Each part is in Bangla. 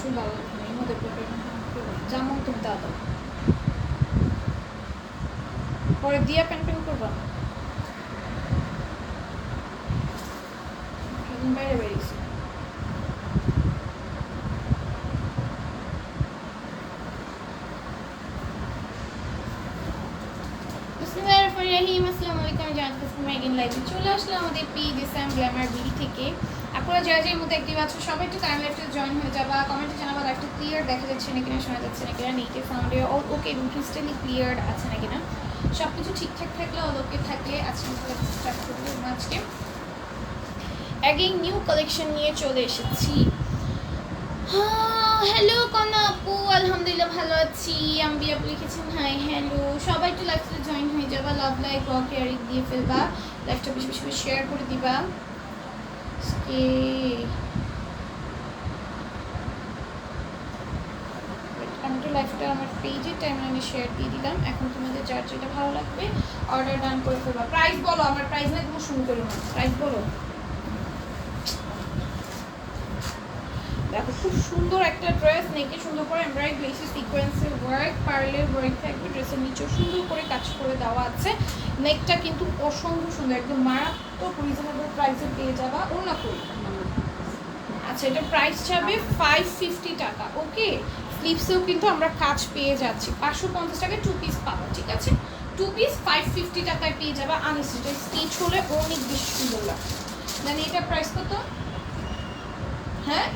শুরু ভালো লাগে না এই মধ্যে যেমন তুমি দাদা পরে দিয়া প্যান প্যান করবা? বাইরে বেরিয়েছি। আমি জানাত কাস্টমার চলে আসলাম আমাদের পি ডিসাম গ্ল্যামার বিডি থেকে। আপনারা যারা যারা মধ্যে অ্যাক্টিভ আছো, সবাই একটু টাইম লাইফে জয়েন হয়ে যাবা। কমেন্টে জানাবা লাইফটা ক্লিয়ার দেখা যাচ্ছে না কিনা, শোনা যাচ্ছে না কিনা নেটে সাউন্ডে ওকে ক্রিস্টালি ক্লিয়ার আছে না কিনা। সব কিছু ঠিকঠাক থাকলে অল ওকে থাকলে আজকে স্টার্ট করব আজকে। অ্যাগেন নিউ কালেকশন নিয়ে চলে এসেছি। হ্যালো কনা আপু, আলহামদুলিল্লাহ ভালো আছি। আম্বি আপু লিখেছেন হাই হ্যালো সবাই একটু লাইফে জয়েন যাবা লাভ লাইক ও কেয়ারি দিয়ে ফেলবা। লাইফটা বেশি বেশি শেয়ার করে দিবা। আমি আমার শেয়ার দিয়ে এখন তোমাদের ভালো লাগবে অর্ডার ডান করে ফেলবা। প্রাইস বলো, আমার প্রাইস না একদম শুরু করো না। প্রাইস বলো দেখো খুব সুন্দর একটা ড্রেস, নেকে সুন্দর করে এমব্রয়ডারি গ্লেসি সিকোয়েন্সের ওয়ার্ক পার্লের ওয়ার্ক থাকবে ড্রেসের নিচেও সুন্দর করে কাজ করে দেওয়া আছে। নেকটা কিন্তু অসম্ভব সুন্দর, একদম মারাত্মক রিজনেবল প্রাইসে পেয়ে যাবা অন্য করি আচ্ছা এটা প্রাইস যাবে ফাইভ ফিফটি টাকা ওকে স্লিপসেও কিন্তু আমরা কাজ পেয়ে যাচ্ছি, পাঁচশো পঞ্চাশ টাকায় টু পিস পাবো, ঠিক আছে? টু পিস ফাইভ ফিফটি টাকায় পেয়ে যাবা আনস্টিচ স্টিচ হলে অনেক বেশি সুন্দর লাগবে। মানে এটা প্রাইস কত? হ্যাঁ?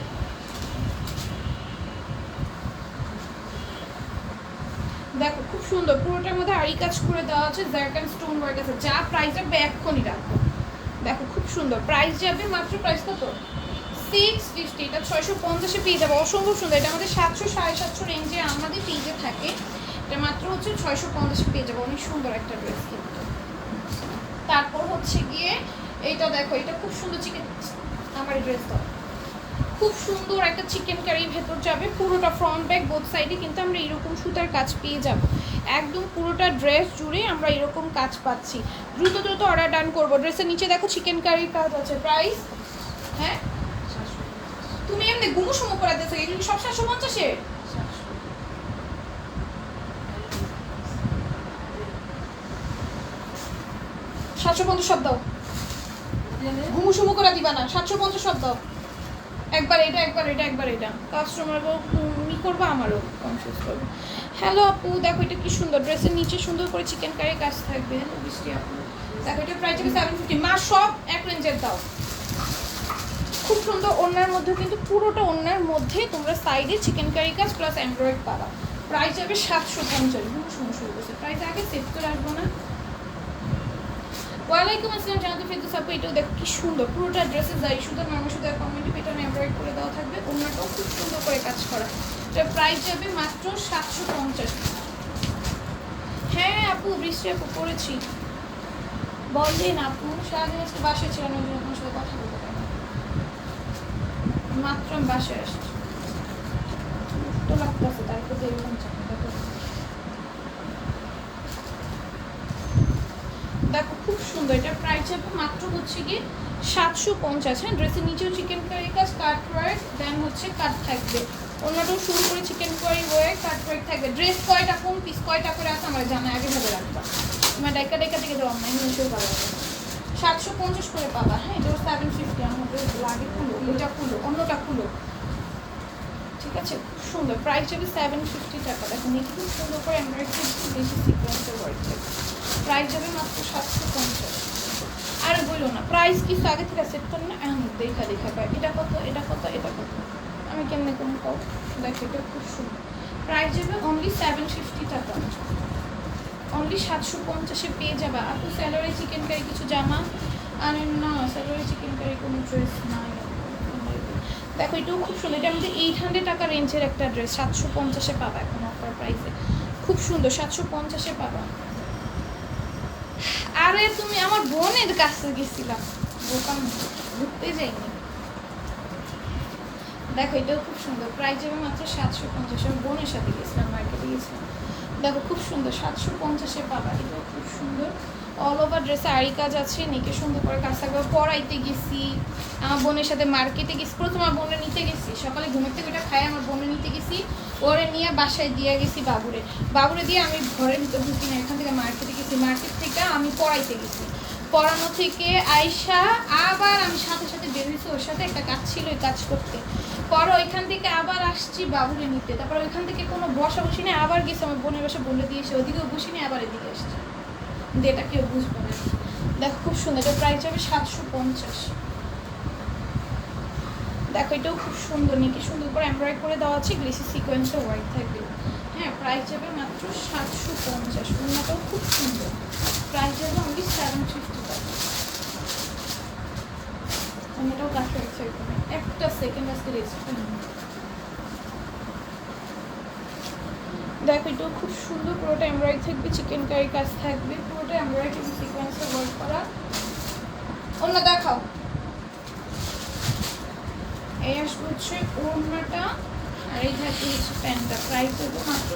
দেখো, খুব সুন্দর। পুরোটার মধ্যে আড়ি কাজ করে দেওয়া আছে জারকান স্টোন ওয়ার্ক আছে। যা প্রাইস যাবে এক্ষুনি রাখো। দেখো, খুব সুন্দর। প্রাইস যাবে মাত্র প্রাইস কত? সিক্স ফিফটি এটা ছয়শো পঞ্চাশে পেয়ে যাবে। অসম্ভব সুন্দর। এটা আমাদের সাতশো, সাড়ে সাতশো রেঞ্জে আমাদের পেজে থাকে। এটা মাত্র হচ্ছে ছয়শো পঞ্চাশে পেয়ে যাবে। অনেক সুন্দর একটা ড্রেস কিন্তু। তারপর হচ্ছে গিয়ে, এইটা দেখো, এটা খুব সুন্দর চিকেন আমার ড্রেস দাও। খুব সুন্দর একটা চিকেন কারি ভেতর যাবে, পুরোটা ফ্রন্ট ব্যাক বোথ সাইডে কিন্তু আমরা এরকম সুতার কাজ পেয়ে যাব। একদম পুরোটা ড্রেস জুড়ে আমরা এরকম কাজ পাচ্ছি। দ্রুত দ্রুত অর্ডার ডান করব। ড্রেসের নিচে দেখো চিকেন কারির কাজ আছে। প্রাইস হ্যাঁ? তুমি এমনি গুমু সুমু করে দিয়েছ। এগুলো সব সাতশো পঞ্চাশে সাতশো পঞ্চাশ সব দাও। ঘুমু সুমু করে দিবা না। সাতশো পঞ্চাশ সব দাও। একবার এটা একবার এটা একবার এটা। কাস্টমারও ই করব আমারও। কনফিউজ করবে। হ্যালো আপু দেখো এটা কি সুন্দর ড্রেসের নিচে সুন্দর করে চিকেন কারি কাজ থাকবে হ্যালো বৃষ্টি আপু। দেখো এটা প্রাইস হবে সেভেন ফিফটি মা সব এক রেঞ্জের দাও। খুব সুন্দর ওনার মধ্যে কিন্তু পুরোটা ওনার মধ্যে তোমরা সাইডে চিকেন কারি কাজ প্লাস অ্যান্ড্রয়েড পাবা। প্রাইস যাবে সাতশো পঞ্চাশ। বহু সুন্দর করছে প্রাইস আগে সেট করে আসব না। ওয়ালাইকুম আসসালাম জানাতে ফেরদৌস আপু, এটাও দেখো কি সুন্দর। পুরোটা ড্রেসের দাঁড়িয়ে শুধু নর্মাল শুধু কমিটি পেটানো এমব্রয়েড করে দেওয়া থাকবে। অন্যটাও খুব সুন্দর করে কাজ করা। এটার প্রাইস যাবে মাত্র সাতশো পঞ্চাশ। হ্যাঁ আপু, বৃষ্টি আপু করেছি বললেন আপু, সারাদিন আজকে বাসায় ছিলাম ওই জন্য তোমার সাথে কথা বলতে পারি মাত্র আমি বাসায় আসছি। তো লাগতেছে, তারপর এরকম চাকরি দেখো দেখো খুব সুন্দর। এটা প্রাইস হবে মাত্র হচ্ছে গিয়ে সাতশো পঞ্চাশ। হ্যাঁ ড্রেসের নিচেও চিকেন কারি কাজ কাট ওয়ার্ক দেন হচ্ছে কাট থাকবে। অন্যটাও শুরু করে chikankari work cut work থাকবে। ড্রেস কয়টা কোন পিস কয়টা করে আছে আমার জানা আগে ভাবে রাখবা। তোমার ডাইকা ডেকা থেকে দেওয়া অনলাইন এসেও পাওয়া যাবে সাতশো পঞ্চাশ করে পাবা। হ্যাঁ এটা সেভেন ফিফটি আমাদের লাগে খুলো এটা খুলো অন্যটা খুলো ঠিক আছে? খুব সুন্দর। প্রাইস যাবে সেভেন ফিফটি টাকা। এই খুব সুন্দর করে এমব্রয়ডারি বেশি সিকোয়েন্সের ওয়ার্ক থাকবে প্রাইস যাবে মাত্র সাতশো পঞ্চাশ। আর বলল না, প্রাইস কিছু আগে থেকে সেট করে না, এখন দেখা দেখা পাই এটা কত এটা কত এটা কত? আমি কেমনে কোনো পাও দেখ, এটা খুব সুন্দর। প্রাইস যাবে অনলি সেভেন ফিফটি টাকা। অনলি সাতশো পঞ্চাশে পেয়ে যাবে। আপু স্যালারি চিকেন কারি কিছু জামা আরে না স্যালারি চিকেন কারি কোনো ড্রেস নাই। দেখো, এটাও খুব সুন্দর। এটা আমাদের এইট হান্ড্রেড টাকা রেঞ্জের একটা ড্রেস সাতশো পঞ্চাশে পাবা এখন অফার প্রাইসে খুব সুন্দর, সাতশো পঞ্চাশে পাবা। আরে তুমি আমার বোনের কাছে গেছিলাম দোকান ঘুরতে যাইনি। দেখো, এটাও খুব সুন্দর। প্রাইস যাবে মাত্র সাতশো পঞ্চাশ আমি বোনের সাথে গেছিলাম, মার্কেটে গেছিলাম। দেখো, খুব সুন্দর। সাতশো পঞ্চাশে পাবা এটাও খুব সুন্দর। অল ওভার ড্রেসে আড়ি কাজ আছে, নিকে সুন্দর করে কাজ থাকবে, পড়াইতে গেছি, আমার বোনের সাথে মার্কেটে গেছি, প্রথম আমার বোনে নিতে গেছি, সকালে ঘুমের থেকে ওটা খাই, আমার বোনে নিতে গেছি, ওরে নিয়ে বাসায় দিয়ে গেছি বাবুরে। বাবুরে দিয়ে আমি ঘরের ভিতরে ঢুকি না, এখান থেকে মার্কেটে গেছি মার্কেট থেকে আমি পড়াইতে গেছি। পড়ানো থেকে আয়সা আবার আমি সাথে সাথে বেরিয়েছি ওর সাথে একটা কাজ ছিল ওই কাজ করতে। পরে ওইখান থেকে আবার আসছি বাবুরে নিতে, তারপর ওইখান থেকে কোনো বসা বসি নেই, আবার গেছি, আমার বোনের বাসা বলে দিয়েছে, ওদিকেও বসি নিয়ে আবার এদিকে আসছে। কিন্তু এটা কেউ বুঝবে না। দেখো খুব সুন্দর, এটা প্রাইস হবে সাতশো পঞ্চাশ। দেখো এটাও খুব সুন্দর, নাকি সুন্দর করে এমব্রয়েড করে দেওয়া আছে গ্লেসি সিকোয়েন্সে হোয়াইট থাকবে। হ্যাঁ প্রাইস যাবে মাত্র সাতশো পঞ্চাশ ওনাটাও খুব সুন্দর। প্রাইস যাবে অনলি সেভেন ফিফটি টাকা ওনাটাও কাছে একটা সেকেন্ড আজকে রেজিস্টার দেখো, এটাও খুব সুন্দর পুরোটা এমব্রয়েড থাকবে চিকেন কারি কাজ থাকবে পুরোটা এমব্রয়েড এবং সিকোয়েন্সে ওয়ার্ক করা। অন্য দেখাও। এই আসবে হচ্ছে ওড়নাটা আর এই থাকবে হচ্ছে প্যান্টটা প্রাইস দেবো মাত্র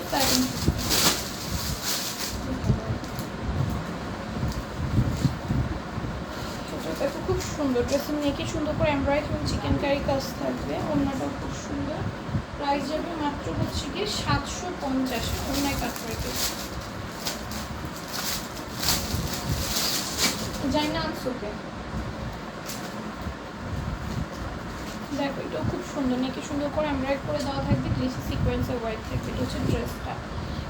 দেখো, খুব সুন্দর, ড্রেসিং নিয়ে কি সুন্দর করে এমব্রয়েড এবং চিকেন কারি কাজ থাকবে ওড়নাটাও খুব প্রাইস যাবে মাত্র হচ্ছে কি সাতশো পঞ্চাশ অন্যায় কাজ করে যাই না আনসোকে দেখো, এটাও খুব সুন্দর, নাকি সুন্দর করে এমব্রয়েড করে দেওয়া থাকবে গ্লিসি সিকোয়েন্সে হোয়াইট থাকবে, এটা হচ্ছে ড্রেসটা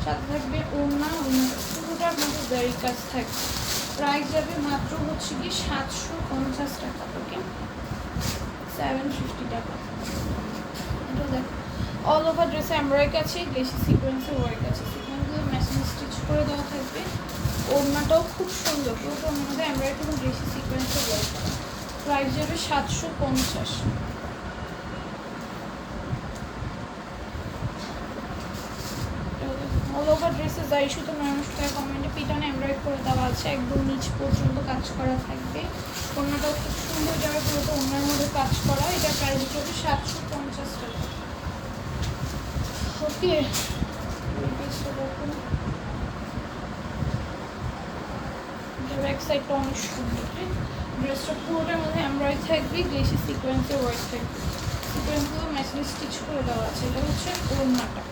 সাথে থাকবে ওড়না ওড়না, পুরোটার মধ্যে জারি কাজ থাকবে। প্রাইস যাবে মাত্র হচ্ছে কি সাতশো পঞ্চাশ টাকা ওকে সেভেন ফিফটি টাকা। এটা দেখো। অল ওভার ড্রেসে এমব্রয়েড আছে গ্লেসি সিকোয়েন্সের ওয়ার্ক আছে। সিকোয়েন্সগুলো মেশিন স্টিচ করে দেওয়া থাকবে। ওড়নাটাও খুব সুন্দর পুরোটা মধ্যে এমব্রয়েড এবং গ্লেসি সিকোয়েন্সের ওয়ার্ক প্রাইস যাবে সাতশো পঞ্চাশ। অল ওভার ড্রেসে যাই শুধু নয়নশো টাকা কমেন্টে পিটানে এমব্রয়েড করে দেওয়া আছে। একদম নিচ পর্যন্ত কাজ করা থাকবে। ওড়নাটাও খুব সুন্দর যাবে, পুরোটা ওড়নার মধ্যে কাজ করা। এটা প্রাইস যাবে সাতশো পঞ্চাশ। ওকে ব্যাক সাইডটা অনেক সুন্দর ড্রেসটা পুরোটার মধ্যে এমব্রয়েড থাকবে গ্লেসি সিকোয়েন্সের ওয়ার্ক থাকবে। সিকোয়েন্সগুলো মেশিনে স্টিচ করে দেওয়া আছে। এটা হচ্ছে ওড়নাটা।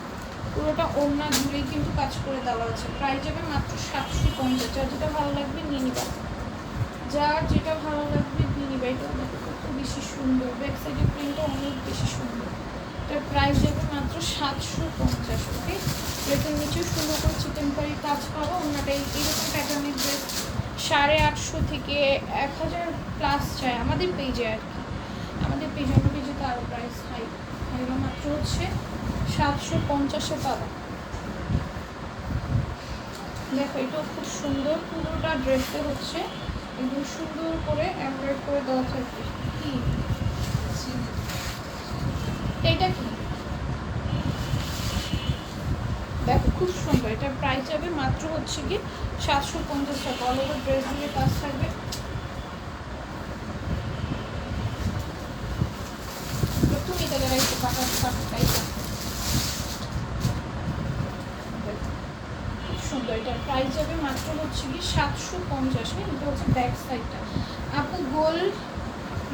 পুরোটা ওড়না জুড়েই কিন্তু কাজ করে দেওয়া আছে। প্রাইস যাবে মাত্র সাতশো পঞ্চাশ। যার যেটা ভালো লাগবে নিয়ে নিবা। যেটা ভালো লাগবে নিয়ে নিবা। এটা কত বেশি সুন্দর। ব্যাক সাইডের প্রিন্টটা অনেক বেশি সুন্দর। এটার প্রাইস যাবে মাত্র সাতশো পঞ্চাশ ওকে ড্রেসের নিচেও সুন্দর করে চিকেন কারি কাজ পাবো। ওনাটা এইরকম প্যাটার্নের ড্রেস সাড়ে আটশো থেকে এক হাজার প্লাস চায় আমাদের পেজে আর কি। আমাদের পেজে অন্য পেজে তো আরও প্রাইস হাই এগুলো মাত্র হচ্ছে সাতশো পঞ্চাশে পাবা। দেখো, এটাও খুব সুন্দর। পুরোটা ড্রেসে হচ্ছে একদম সুন্দর করে এমব্রয়েড করে দেওয়া থাকবে। কি এইটা কি দেখো খুব সুন্দর এটার প্রাইস যাবে মাত্র হচ্ছে কি সাতশো পঞ্চাশ টাকা। অল ওভার ড্রেস দিয়ে কাজ থাকবে। তুমি তাহলে একটু খুব সুন্দর মাত্র হচ্ছে কি সাতশো পঞ্চাশ এটা হচ্ছে ব্যাক সাইডটা আপু গোল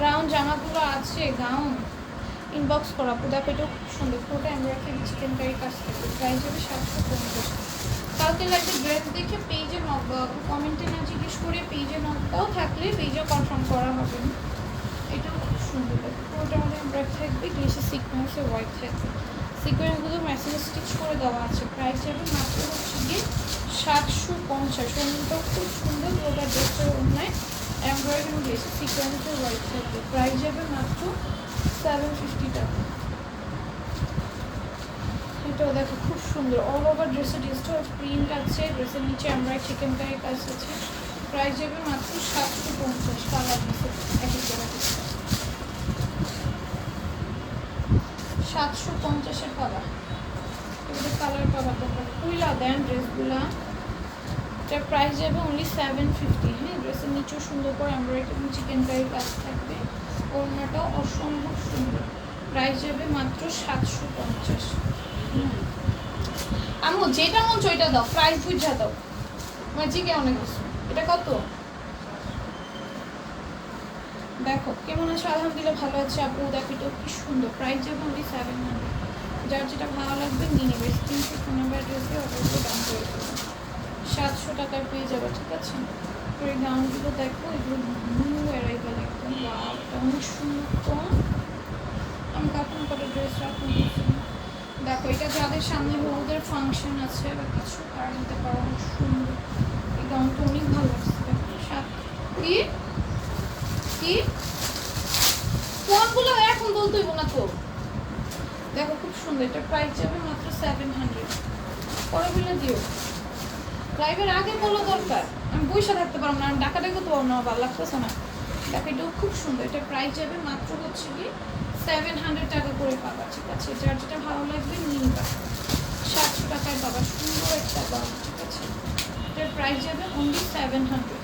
রাউন্ড জামাগুলো আছে গাউন ইনবক্স করা দেখো খুব সুন্দর। পুরোটা এমব্রয়ডারি চিকেন কারি কাজ থাকবে প্রাইস যাবে সাতশো পঞ্চাশ কালকে লাগবে ড্রেস দেখে পেজে নক কমেন্টে না জিজ্ঞেস করে পেজে নকটাও থাকলে পেজে কনফার্ম করা হবে। এটাও খুব সুন্দর পুরোটা আমাদের এমব্রয়েড থাকবে গ্লেসে সিকোয়েন্সে হোয়াইট থাকবে। সিকোয়েন্সগুলো মেসেজ স্টিচ করে দেওয়া আছে। প্রাইস যাবে মাত্র হচ্ছে গিয়ে সাতশো পঞ্চাশ। অন্যটাও খুব সুন্দর, পুরোটা ড্রেসের অন্যায় এমব্রয়েড এবং গ্লেসে সিকোয়েন্সে হোয়াইট থাকবে। প্রাইস যাবে মাত্র সেভেন ফিফটি টাকা। এটাও দেখো, খুব সুন্দর। অল ওভার ড্রেসের ডিজিটাল প্রিন্ট আছে ড্রেসের নিচে আমরা চিকেন কারি কাজ আছে। প্রাইস যাবে মাত্র সাতশো পঞ্চাশ কালার দিতে এক এক জায়গায় সাতশো পঞ্চাশের কালার এগুলো কালার পাবা তোমরা। কুইলা দেন ড্রেসগুলা এটার প্রাইস যাবে অনলি সেভেন ফিফটি হ্যাঁ ড্রেসের নিচেও সুন্দর করে এমব্রয়েড এবং চিকেন কারি কাজ থাকবে। ওড়নাটাও অসম্ভব সুন্দর। প্রাইস যাবে মাত্র সাতশো পঞ্চাশ। আম্মু, যেটা মন ওইটা দাও প্রাইস বুঝা দাও। ম্যাজিকে অনেক কিছু এটা কত? দেখো, কেমন আছে? আলহামদুলিল্লাহ ভালো আছে। আপু, দেখো এটা কি সুন্দর। প্রাইস যাবে অনলি সেভেন হান্ড্রেড যার যেটা ভালো লাগবে নিয়ে নেবে। স্ক্রিনশট ফোন নাম্বার অ্যাড্রেস দিয়ে অর্ডার করে দাম করে দেবো। সাতশো টাকায় পেয়ে যাবে, ঠিক আছে? তো এই গাউনগুলো দেখো, এগুলো ব্লু অ্যারাইভেল একদম। অনেক সুন্দর। আমি কখন করে ড্রেস রাখুন দেখো, এটা যাদের সামনে হলুদের ফাংশন আছে বা কিছু, তারা নিতে পারো সুন্দর। এই গাউনটা অনেক ভালো লাগছে সাত কি? কি? ফোনগুলো এখন বলতেইব না তো? দেখো, খুব সুন্দর। এটা প্রাইস যাবে মাত্র সেভেন হান্ড্রেড পরে বলে দিও। লাইভের আগে বলা দরকার। আমি বইসা থাকতে পারব না, আমি ডাকা ডাকতে পারব না ভালো লাগতেছে না। দেখো, এটাও খুব সুন্দর। এটা প্রাইস যাবে মাত্র হচ্ছে কি সেভেন হান্ড্রেড টাকা করে পাবা, ঠিক আছে? যার যেটা ভালো লাগবে নিয়ে নিবা। সাতশো টাকায় পাবা, সুন্দর একটা দাম ঠিক আছে? এটার প্রাইস যাবে অনলি সেভেন হান্ড্রেড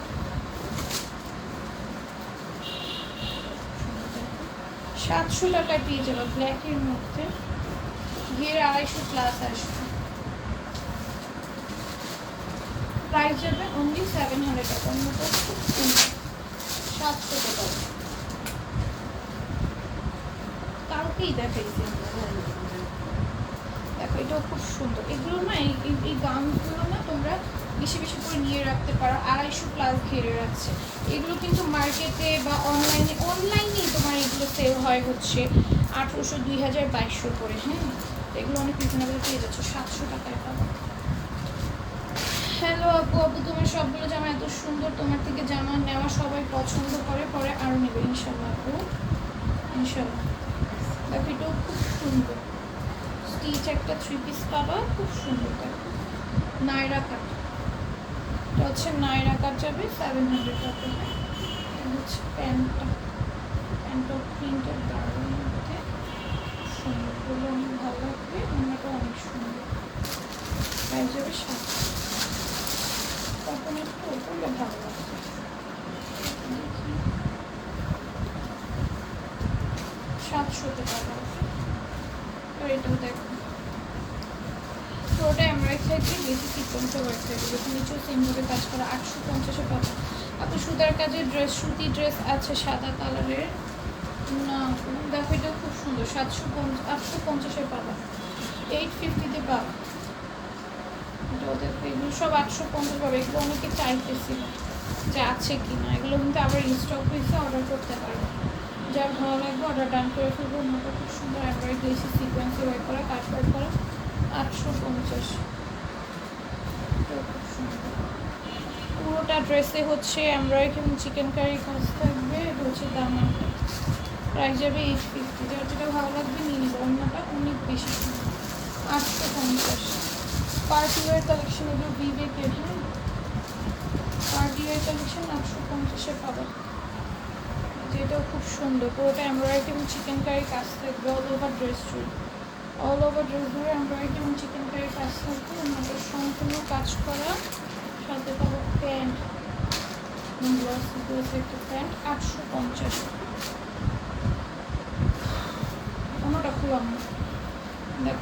সাতশো টাকায় পেয়ে যাবে ব্ল্যাকের মধ্যে। ঘিরে আড়াইশো প্লাস আসবে। প্রাইস যাবে অনলি সেভেন হান্ড্রেড টাকা অন্যটা খুব সাতশো টাকা কালকেই দেখাইছি দেখো। এটাও খুব সুন্দর। এগুলো না, এই, এই- এই গাউনগুলো না তোমরা বেশি বেশি করে নিয়ে রাখতে পারো। আড়াইশো প্লাস ঘিরে রাখছে। এগুলো কিন্তু মার্কেটে বা অনলাইনে অনলাইনেই তোমার এগুলো সেল হয় হচ্ছে আঠেরোশো দুই হাজার বাইশশো করে হ্যাঁ? এগুলো অনেক রিজনেবল পেয়ে যাচ্ছে, সাতশো টাকায় পাবো। হ্যালো আপু আপু, তোমার সবগুলো জামা এত সুন্দর, তোমার থেকে জামা নেওয়া সবাই পছন্দ করে, পরে আরও নেবে ইনশাল্লাহ আপু। ইনশাল্লাহ এটাও খুব সুন্দর। স্টিচ একটা থ্রি পিস পাবা খুব সুন্দর দেখো নায়রা কাট এটা হচ্ছে নায়রা কাট যাবে সেভেন হান্ড্রেড টাকা। হচ্ছে প্যান্টটা। প্যান্টটা প্রিন্টের দারুণ মধ্যে। সুন্দর। অনেক ভালো লাগবে অন্যটা অনেক সুন্দর। প্রাইস যাবে সাত। তখন একটু ওপরে ভালো লাগবে দেখি সাতশোতে টাকা তো এটাও দেখো। তো ওটা এমব্রয়েড থাকবে বেশি সিকোয়েন্সে ওয়ার্ক থাকবে নিচেও সেমভাবে কাজ করা, আটশো পঞ্চাশে পাবো। আপনার সুতার কাজের ড্রেস সুতি ড্রেস আছে সাদা কালারের না, দেখো এটা খুব সুন্দর। সাতশো পঞ্চাশ আটশো পঞ্চাশে পাবা। এইট ফিফটিতে পাবা। এটাও দেখো এগুলো সব আটশো পঞ্চাশ পাবে। এগুলো অনেকে চাইতেছিল যে আছে কি না এগুলো কিন্তু আবার স্টক হয়েছে অর্ডার করতে পারবে। যার ভালো লাগবে অর্ডার ডান করে ফেলব। অন্যটা খুব সুন্দর এমব্রয়েড দিয়েছি সিকোয়েন্সে ওয়ার্ক করা, কাজ ওয়ার্ক করা। আটশো পঞ্চাশ। পুরোটা ড্রেসে হচ্ছে এমব্রয়েড এবং চিকেন কারি কাজ থাকবে হচ্ছে দামানটা প্রাইস যাবে এইট ফিফটি যার যেটা ভালো লাগবে নিয়ে নেব। অন্যটা অনেক বেশি আটশো পঞ্চাশ। পার্টি ওয়ার কালেকশন এগুলো বিবেকের হ্যাঁ? পার্টি ওয়ার কালেকশন আটশো পঞ্চাশে পাবে যেটাও খুব সুন্দর। পুরোটা এমব্রয়েড এবং চিকেন কারি কাজ থাকবে অল ওভার ড্রেস জুড়ে অল ওভার ড্রেস ধরে এমব্রয়েড এবং চিকেন কারি কাজ থাকবে, আমাদের সম্পূর্ণ কাজ করা। সাথে পাবো প্যান্ট প্যান্ট আটশো পঞ্চাশ। খুলাম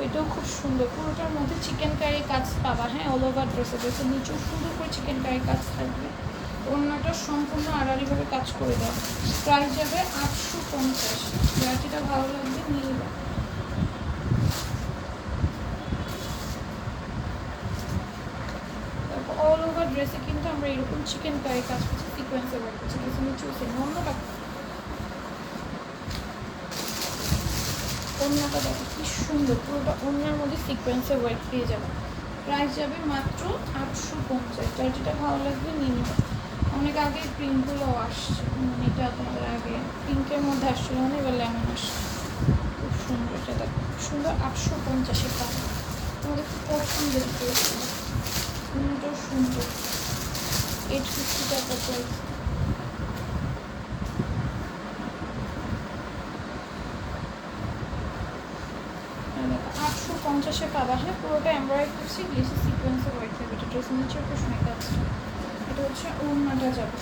এটাও খুব সুন্দর। পুরোটার মধ্যে চিকেন কারি কাজ পাবা হ্যাঁ অল ওভার ড্রেসে ড্রেসের নিচেও সুন্দর করে চিকেন কারি কাজ থাকবে। অন্যটা সম্পূর্ণ আড়াআড়িভাবে কাজ করে দাও। প্রাইস যাবে আটশো পঞ্চাশ। যার যেটা ভালো লাগবে নিয়ে যাও অল ওভার ড্রেসে কিন্তু আমরা এরকম চিকেন কারি কাজ করছি সিকোয়েন্সে ওয়ার্ক করছি নিচেও সেম অন্যটা অন্যটা দেখো, কি সুন্দর, পুরোটা অন্যের মধ্যে সিকোয়েন্সে ওয়ার্ক পেয়ে যাবে। প্রাইস যাবে মাত্র আটশো পঞ্চাশ। যেটা ভালো লাগবে নিয়ে নেবে অনেক আগে প্রিন্টগুলো আসছে। মানে এটা তোমাদের আগে পিঙ্কের মধ্যে আসছিল না এবার লেমন আসছে। খুব সুন্দর এটা দেখো সুন্দর আটশো পঞ্চাশে পাবে তোমাদের খুব পছন্দের পেয়েছিল সুন্দর। এইট ফিফটি টাকা প্রাইস আটশো পঞ্চাশে পাবা হ্যাঁ পুরোটা এমব্রয়েড করছি গ্লেসি সিকোয়েন্সে ওয়াইট থাকবে এটা ড্রেস নিচের পেছনে কাজ এটা হচ্ছে ওড়নাটা যাবে।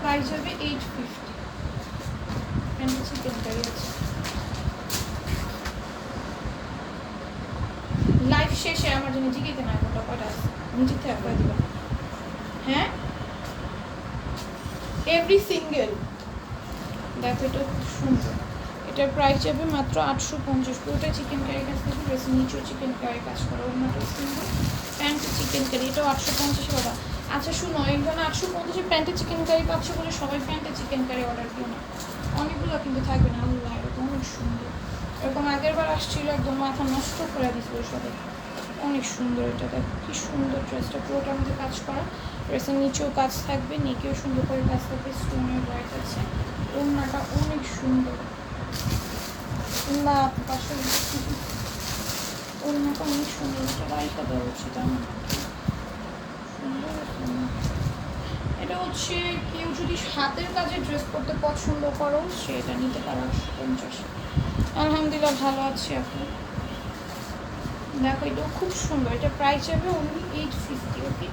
প্রাইস যাবে এইট ফিফটি প্যান্ট হচ্ছে পেনটাই আছে। লাইফ শেষে আমার জন্য জিগে কেনা একটা কটা নিজের থেকে করে দিবা। হ্যাঁ? এভরি সিঙ্গেল দেখো, এটা খুব সুন্দর। এটার প্রাইস যাবে মাত্র আটশো পঞ্চাশ। পুরোটা চিকেন কারি কাজ থাকবে বেশি নিচেও চিকেন কারি কাজ করা অন্যটা সুন্দর। প্যান্ট চিকেন কারি এটাও আটশো পঞ্চাশ করা আচ্ছা শুনো এখানে আটশো পঞ্চাশে প্যান্টে চিকেন কারি পাচ্ছে বলে সবাই প্যান্টে চিকেন কারি অর্ডার দিও না। অনেকগুলো কিন্তু থাকবে না, আল্লাহ এরকম অনেক সুন্দর। এরকম আগের বার আসছিল, একদম মাথা নষ্ট করে দিছিল সবাই। অনেক সুন্দর এটা, দেখো, কি সুন্দর ড্রেসটা পুরোটার মধ্যে কাজ করা। ড্রেসের নিচেও কাজ থাকবে নিচেও সুন্দর করে কাজ থাকবে স্টোনের ওয়াইট আছে। ওড়নাটা অনেক সুন্দর। না পাশে ওড়নাটা অনেক সুন্দর, এটা রাইটা দেওয়া উচিত আমার সুন্দর ওড়না। এটা হচ্ছে কেউ যদি হাতের কাজে ড্রেস করতে পছন্দ করো সেটা নিতে পারো পঞ্চাশ। আলহামদুলিল্লাহ ভালো আছি আপনি। দেখো এটা খুব সুন্দর। এটা প্রাইস যাবে অনলি এইট ফিফটি ওকে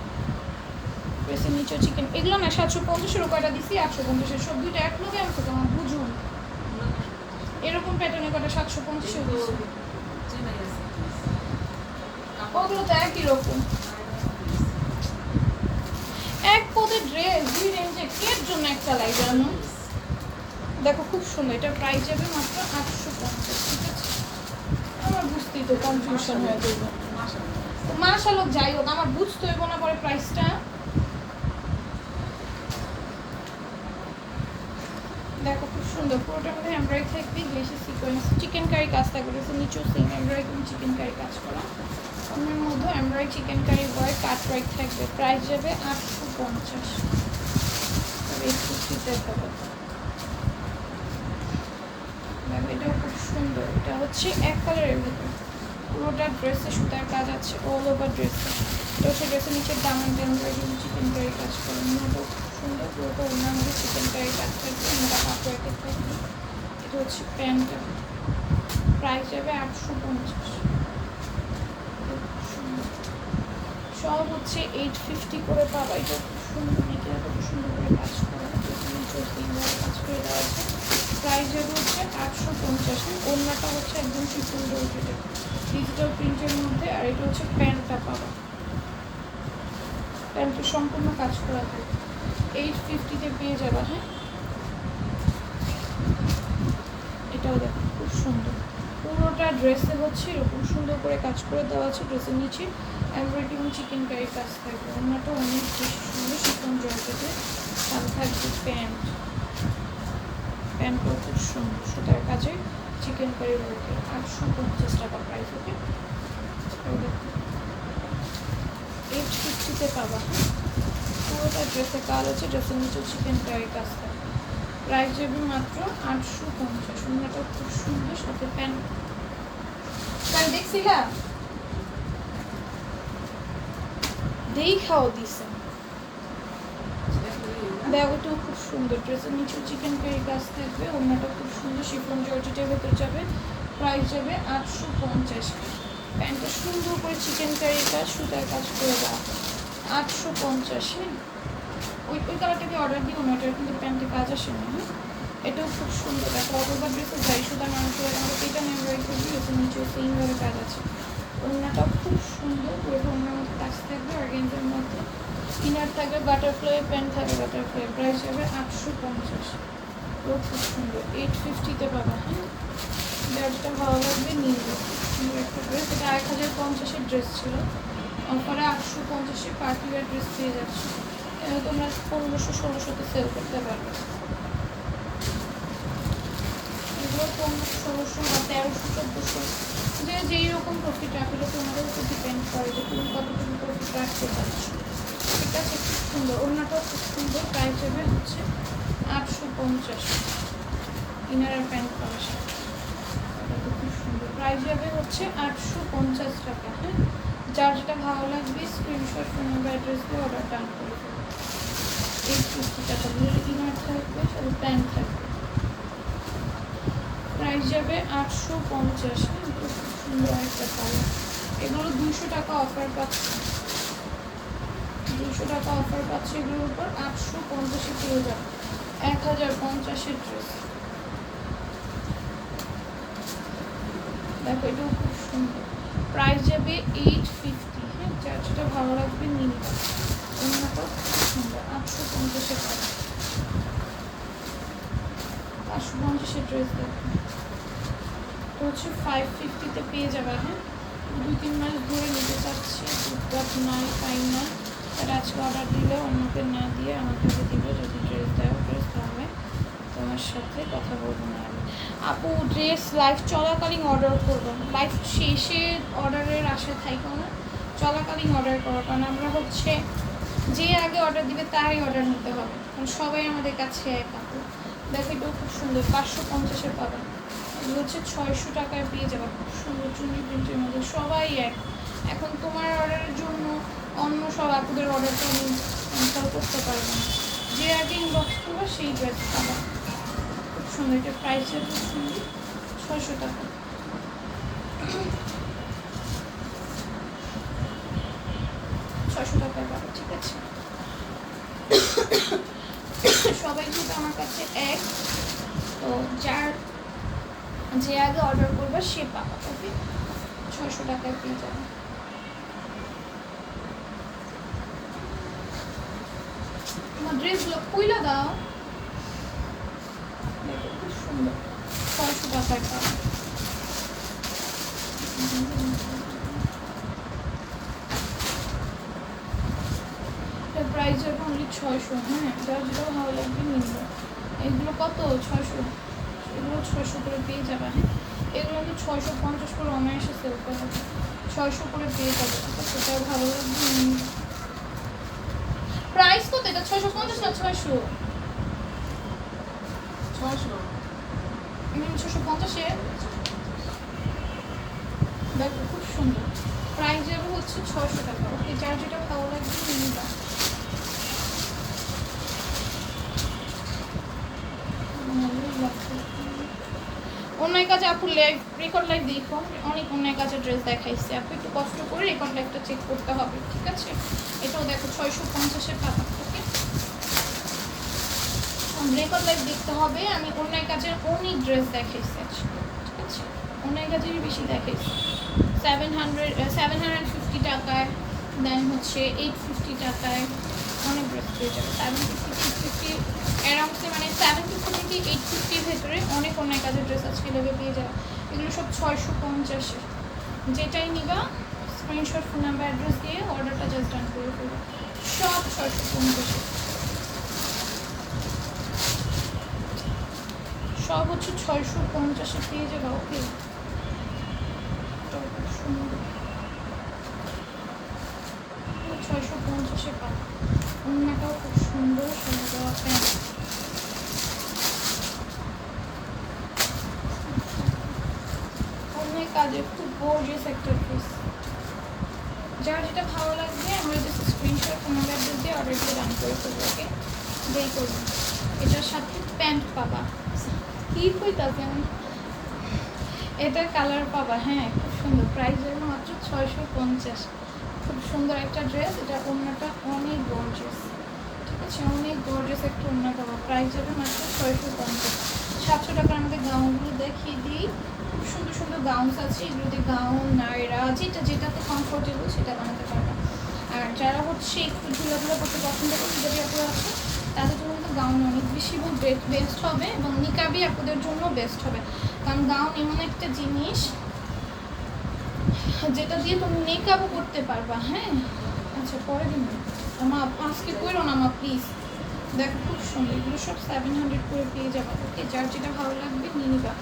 ড্রেসের নিচে চিকেন এগুলো না, সাতশো পঞ্চাশের কয়টা দিছি, আটশো পঞ্চাশের সব দুইটা এক লোকে আছে তোমার বুঝুন। এরকম প্যাটার্নে কটা সাতশো পঞ্চাশে দিছি। ওগুলো তো একই রকম। এক ড্রেস দুই রেঞ্জে কের জন্য একটা লাগে জানো দেখো খুব সুন্দর এটা প্রাইস যাবে মাত্র আটশো পঞ্চাশ ঠিক আছে? আমার বুঝতেই তো কনফিউশন হয়ে যাবে মার্শাল হোক যাই হোক আমার বুঝতে হইব না পরে প্রাইসটা দেখো খুব সুন্দর পুরোটার মধ্যে এমব্রয়ডারি থাকবে গ্লেসি সিকোয়েন্স চিকেন কারি কাজ থাকবে নিচেও সেম এমব্রয়ডারি চিকেন কারি কাজ করা। অন্যের মধ্যে embroidery chikankari boy cut right থাকবে। প্রাইস যাবে আটশো পঞ্চাশ। একটু শীতের হবে এটাও খুব সুন্দর। এটা হচ্ছে এক কালারের ভিতর পুরোটা ড্রেসে সুতার কাজ আছে অল ওভার ড্রেসে তো সে ড্রেসের নিচে দামান এমব্রয়ডারি চিকেন কারি কাজ করে ওনাটাও খুব সুন্দর, পুরোটা ওনার মধ্যে চিকেন কারি কাজ থাকবে ওনাটা কাপড় থাকবে। এটা হচ্ছে প্যান্টটা প্রাইস যাবে আটশো পঞ্চাশ। সব হচ্ছে এইট ফিফটি করে পাবা এটা খুব সুন্দর এটা খুব সুন্দর করে কাজ করা কাজ করে দেওয়া আছে। প্রাইস যাবে হচ্ছে আটশো পঞ্চাশে অন্যটা হচ্ছে একদম ট্রিপল ডোর ডিজিটাল প্রিন্টের মধ্যে, আর এটা হচ্ছে প্যান্টটা পাবা প্যান্টটা সম্পূর্ণ কাজ করা থাকে এইট ফিফটিতে পেয়ে যাবা হ্যাঁ? এটাও দেখো, খুব সুন্দর। পুরোটা ড্রেসে হচ্ছে এরকম সুন্দর করে কাজ করে দেওয়া আছে ড্রেসের নিচে। এমব্রয়ডারি এবং চিকেন কারি কাজ থাকবে অন্যটা অনেক বেশি সুন্দর শিফন জর্জেটে সাথে থাকবে প্যান্ট প্যান্টটাও খুব সুন্দর সুতার কাজে চিকেন কারি ওকে আটশো পঞ্চাশ টাকা প্রাইস ওকে এইট ফিফটিতে পাবা। পুরোটা ড্রেসে কাজ আছে ড্রেসের নিচে চিকেন কারি কাজ থাকবে প্রাইস যাবে মাত্র আটশো পঞ্চাশ। অন্যটা খুব সুন্দর, সাথে প্যান্ট প্যান্ট দেখাও দিছে ব্যাগটাও খুব সুন্দর। ড্রেসের নিচে চিকেন কারি কাজ থাকবে অন্যটা খুব সুন্দর শিফন জর্জেটের ভেতর যাবে প্রাইস যাবে আটশো পঞ্চাশ প্যান্টটা সুন্দর করে চিকেন কারি কাজ সুতার কাজ করে দেওয়া আটশো পঞ্চাশ ওই ওই কালারটাকে অর্ডার দিও না? ওটার কিন্তু প্যান্টে কাজ আসে না হ্যাঁ? এটাও খুব সুন্দর দেখো। অটোবার ড্রেসে যাই সুতার মানুষ আমাদের এটা এমব্রয়ডারি করবি এতে নিচে সেইভাবে কাজ আছে। ওড়নাটাও খুব সুন্দর কাজ থাকবে অর্গেন্সের মধ্যে ইনার থাকবে বাটারফ্লাই প্যান্ট থাকবে বাটারফ্লাই প্রাইস যাবে আটশো পঞ্চাশ। খুব সুন্দর। এইট ফিফটিতে পাবা হ্যাঁ? ব্যাগটা ভালো লাগবে, নিয়ে সুন্দর একটা ড্রেস এটা এক হাজার পঞ্চাশের ড্রেস ছিল। অফারে আটশো পঞ্চাশে পার্টি ওয়ার ড্রেস পেয়ে যাচ্ছে। তোমরা পনেরোশো ষোলোশোতে সেল করতে পারবে। এগুলো পনেরোশো ষোলোশো বা তেরোশো চোদ্দোশো। যে যেই রকম প্রফিট রাখলে তোমাদের উপর ডিপেন্ড করে যে তুমি কতটুকু প্রফিট রাখতে পারছ ঠিক আছে খুব সুন্দর অন্যটাও খুব সুন্দর প্রাইস যাবে হচ্ছে আটশো পঞ্চাশ ইনার আর প্যান্ট সাথে এটা তো খুব সুন্দর প্রাইস যাবে হচ্ছে আটশো পঞ্চাশ টাকা হ্যাঁ? যার যেটা ভালো লাগবে স্ক্রিনশট ফোন অ্যাড্রেস দিয়ে অর্ডার ডান করে দেবো এইট ফিফটি টাকা দিয়ে ইনার থাকবে সাথে প্যান্ট থাকবে। প্রাইস যাবে আটশো পঞ্চাশ হ্যাঁ? সুন্দর একটা কালার এগুলো দুশো টাকা অফার পাচ্ছে। দুশো টাকা অফার পাচ্ছে এগুলোর উপর। আটশো পঞ্চাশে পেয়ে যাবে। এক হাজার পঞ্চাশের ড্রেস দেখো, এটাও খুব সুন্দর। প্রাইস যাবে এইট ফিফটি হ্যাঁ যার যেটা ভালো লাগবে নিয়ে নিবা অন্যটা সুন্দর। আটশো পঞ্চাশের পাঁচশো পঞ্চাশের ড্রেস দেখো। হচ্ছে ফাইভ ফিফটিতে পেয়ে যাবে হ্যাঁ? দু তিন মাস ধরে নিতে চাচ্ছি বাট নাই পাই না? তার আজকে অর্ডার দিলে অন্যকে না দিয়ে আমাকে দিবে যদি ড্রেস দেয় ড্রেস তাহলে তোমার সাথে কথা বলব না আপু ড্রেস লাইফ চলাকালীন অর্ডার করব। লাইফ শেষে অর্ডারের আশা থাকো না। চলাকালীন অর্ডার করো কারণ আমরা হচ্ছে যে আগে অর্ডার দিবে, তারই অর্ডার নিতে হবে। কারণ সবাই আমাদের কাছে এক আপু। দেখো এটাও খুব সুন্দর, পাঁচশো পঞ্চাশের পাবেন হচ্ছে ছয়শো টাকায় পেয়ে যাবে। খুব সুন্দর চুনি প্রিন্টের মধ্যে। সবাই এক। এখন তোমার অর্ডারের জন্য অন্য সব আপুদের অর্ডারটা আমি ক্যান্সেল করতে পারব না। যে আগে ইনবক্স করব সেই ড্রেস পাবা। খুব সুন্দর। এটা প্রাইস খুব সুন্দর। ছয়শো টাকা। ছয়শো টাকায় পাবে, ঠিক আছে? সবাই কিন্তু আমার কাছে এক। তো যার যে আগে অর্ডার করবে সে পাবা ওকে ছয়শো টাকায় পেয়ে যাবে। তোমার ড্রেসগুলো খুইলা দাও। সুন্দর। ছয়শো টাকায় পাবে। প্রাইস অনলি ছয়শো হ্যাঁ? যার যেটা ভালো লাগবে নিব এগুলো কত? ছয়শো। এগুলো ছয়শো করে পেয়ে যাবে। হ্যাঁ এগুলো কিন্তু ছয়শো পঞ্চাশ করে অনায়াসে সেল করা হবে। ছয়শো করে পেয়ে যাবে ঠিক আছে? এটা ভালো লাগবে। প্রাইস কত? এটা ছয়শো পঞ্চাশ না ছয়শো? ছয়শো। ছশো পঞ্চাশে দেখো খুব সুন্দর। প্রাইস যাবে হচ্ছে ছশো টাকা। ওকে যার যেটা ভালো লাগবে নিয়ে অন্যায় কাজে আপু লাইভ রেকর্ড লাইভ দেখো অনেক অন্যায় কাজের ড্রেস দেখাইছে। আপু একটু কষ্ট করে রেকর্ড লাইভটা চেক করতে হবে, ঠিক আছে? এটাও দেখো, ছয়শো পঞ্চাশের টাকা ওকে? রেকর্ড লাইভ দেখতে হবে। আমি অন্যায় কাজের অনেক ড্রেস দেখাইছি ঠিক আছে? অন্যায় কাজেরই বেশি দেখাইছি। Seven hundred seven hundred fifty টাকায় দেন হচ্ছে এইট ফিফটি টাকায় অনেক ড্রেস পেয়ে যাবে। সেভেন ফিফটি ফিফটি অ্যারাউন্ডসে মানে সেভেন ফিফটি থেকে এইট ফিফটির ভেতরে অনেক অন্যায় কাজের ড্রেস আজকে লেগে পেয়ে যাবে। এগুলো সব ছয়শো পঞ্চাশে যেটাই নিবা স্ক্রিনশট ফোন নাম্বার অ্যাড্রেস দিয়ে অর্ডারটা জাস্ট ডান করে ফেলবে সব ছয়শো পঞ্চাশে সব হচ্ছে ছয়শো পঞ্চাশে পেয়ে যাবে ওকে সুন্দর ছয়শো পঞ্চাশে পাবে অন্যটাও খুব সুন্দর দেওয়া প্যান্ট অনেক কাজে খুব গর্জিয়াস একটা ড্রেস যার যেটা ভালো লাগবে, আমরা জাস্ট স্ক্রিনশট ফোনের অ্যাড্রেস দিয়ে অর্ডার দিয়ে রান করে ফেলব ওকে যেই করবেন এটার সাথে প্যান্ট পাবা। কি কইতাছে আমি এটার কালার পাবা হ্যাঁ খুব সুন্দর। প্রাইস হলো মাত্র ছয়শো পঞ্চাশ। খুব সুন্দর একটা ড্রেস এটা অন্যটা অনেক গর্জিয়াস ঠিক আছে, অনেক গর্জিয়াস একটা অন্য পাবা। প্রাইস যাবে মাত্র ছয়শো পঞ্চাশ। সাতশো টাকার আমাদের গাউনগুলো দেখিয়ে দিই। খুব সুন্দর সুন্দর গাউন্স আছে এগুলোতে গাউন নাইরা যেটা, যেটাতে কমফোর্টেবল সেটা বানাতে পারবে। আর যারা হচ্ছে একটু ঝুলাধুলা করতে পছন্দ করে যদি আপনারা আছে, তাদের জন্য কিন্তু গাউন অনেক বেশি বেস্ট হবে এবং নিকাবি আপনাদের জন্য বেস্ট হবে। কারণ গাউন এমন একটা জিনিস, যেটা দিয়ে তুমি মেকআপও করতে পারবা হ্যাঁ? আচ্ছা পরে দিন আমা, আজকে করো না মা প্লিজ দেখো, খুব সুন্দর। এগুলো সব সেভেন হান্ড্রেড করে পেয়ে যাবে। ওকে, যার যেটা ভালো লাগবে নিয়ে নিবা।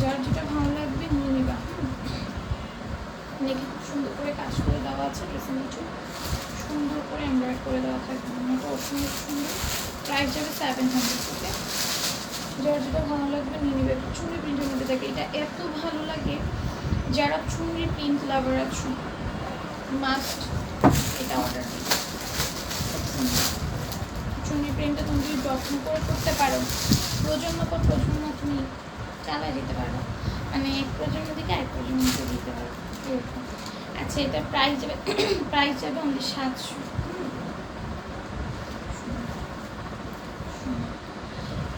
যার যেটা ভালো লাগবে নিয়ে নিবা। নেকে খুব সুন্দর করে কাজ করে দেওয়া আছে ড্রেসের নিচে সুন্দর করে এমব্রয়েড করে দেওয়া থাকবে। ওটা অসম্ভব সুন্দর। প্রাইস যাবে সেভেন হান্ড্রেড থেকে যার যেটা ভালো লাগবে নিয়ে নেবে। চুড়ি প্রিন্টের মধ্যে থাকে এটা এত ভালো লাগে। যারা চুড়ি প্রিন্ট লাভার আছো মাস্ট এটা অর্ডার চুড়ি প্রিন্টটা তুমি যদি যত্ন করে করতে পারো, প্রজন্ম পর প্রজন্ম তুমি চালায় দিতে পারো মানে এক প্রজন্ম থেকে এক প্রজন্মকে দিতে পারো এরকম আচ্ছা এটা প্রাইস যাবে প্রাইস যাবে অনলি সাতশো।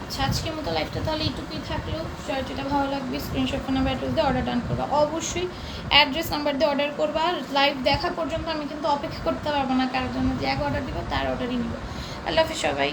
আচ্ছা আজকের মতো লাইফটা তাহলে এইটুকুই থাকল। যেটা ভালো লাগবে স্ক্রিনশট ফোন নাম্বার অ্যাড্রেস দিয়ে অর্ডার ডান করবা। অবশ্যই অ্যাড্রেস নাম্বার দিয়ে অর্ডার করবা। লাইভ দেখা পর্যন্ত আমি কিন্তু অপেক্ষা করতে পারব না কারোর জন্য যে এক অর্ডার দিব, তার অর্ডারই নিব। আল্লাহ হাফিজ সবাই।